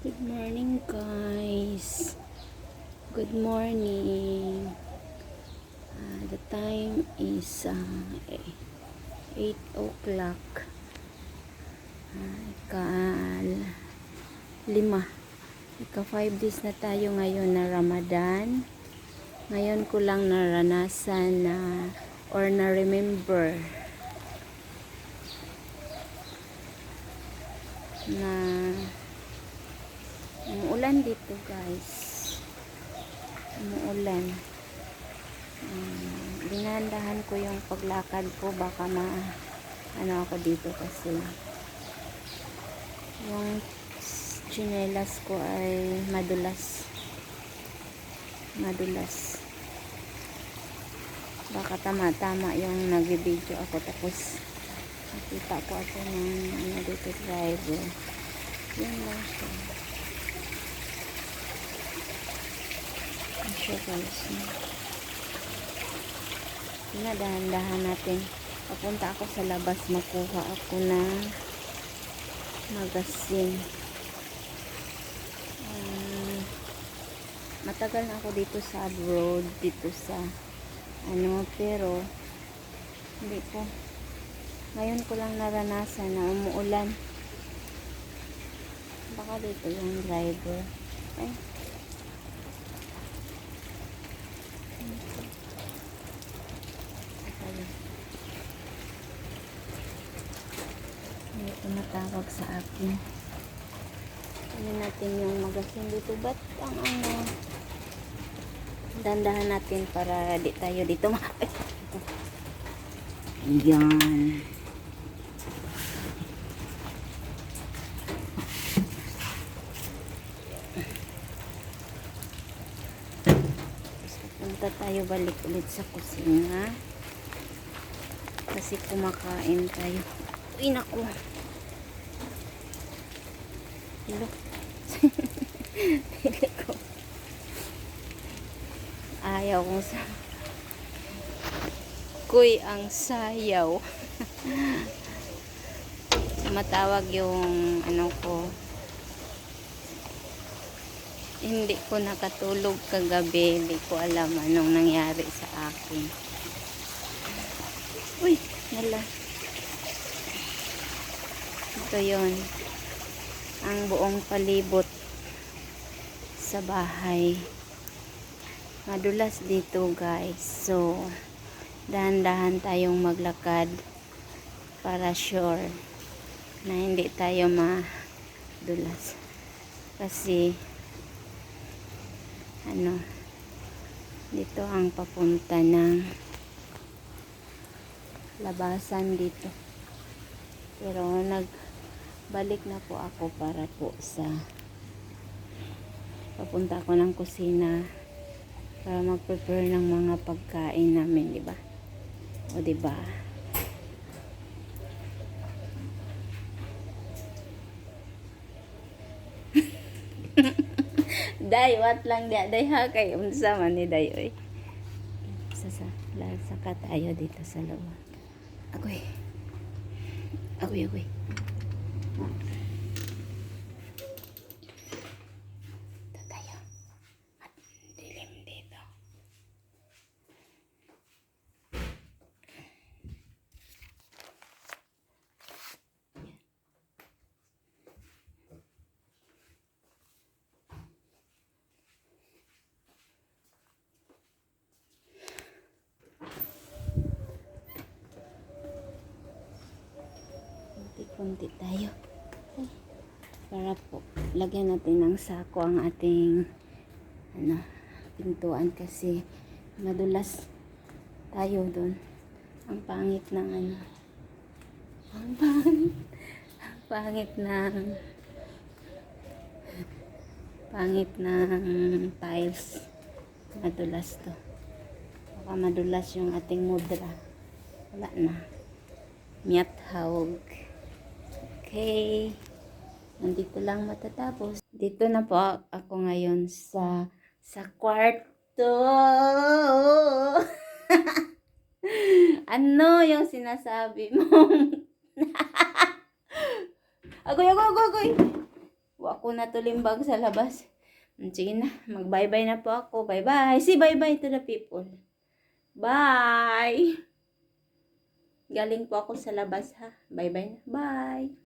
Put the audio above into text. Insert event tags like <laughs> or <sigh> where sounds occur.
Good morning, guys. Good morning. Uh, the time is uh, 8 o'clock. Uh, lima. Ika 5 days na tayo ngayon na Ramadan. Ngayon ko lang naranasan na or na remember na umuulan dito guys. Umuulan. Um, dinandahan ko yung paglakad ko. Baka ma ano ako dito kasi yung chinelas ko ay madulas. Madulas. Baka tama-tama yung nag-video ako. Tapos nakita ko ako ng ano dito driver. Yun lang siya Yun siya guys no? pinadahan-dahan natin. Papunta ako sa labas. Makuha ako ng magasin Ah, matagal na ako dito sa abroad dito sa ano pero hindi ko ngayon ko lang naranasan na umuulan. Baka dito yung driver. Ay May tumatawag sa akin. Ano natin yung magasin dito. Ba't ang ano? Dandahan natin para di tayo dito ma yan. Punta tayo balik ulit sa kusina kasi kumakain tayo. Uy naku. Hello? <laughs> Ayaw kong sa kuy ang sayaw. <laughs> Matawag yung ano ko. Hindi ko nakatulog kagabi. Hindi ko alam anong nangyari sa akin uy nala. Ito yon ang buong palibot sa bahay. Madulas dito guys. So dahan-dahan tayong maglakad para sure na hindi tayo madulas. Kasi ano dito ang papunta ng labasan dito pero nagbalik na po ako para po sa papunta ako ng kusina para mag-prepare ng mga pagkain namin, di ba? O di ba? <laughs> Day, what lang dia? Day ha kay unsa man ni Day oy. Sa sa saka tayo dito sa loob. Agoy. Agoy, agoy. Kunti-kunti tayo. Ay, para po, lagyan natin ng sako ang ating ano, pintuan kasi madulas tayo doon. Ang pangit ng ano. Ang pangit. Ang pangit ng pangit ng tiles. Madulas to. Baka madulas yung ating mudra. Wala na. Miat hawg. Okay. Nandito lang matatapos. Dito na po ako ngayon sa sa kwarto. <laughs> ano yung sinasabi mo? <laughs> agoy, agoy, agoy, agoy. Wa ko na tulimbag sa labas. Sige na, mag-bye-bye na po ako. Bye-bye. Si bye-bye to the people. Bye! Galing po ako sa labas ha. Bye-bye na. Bye!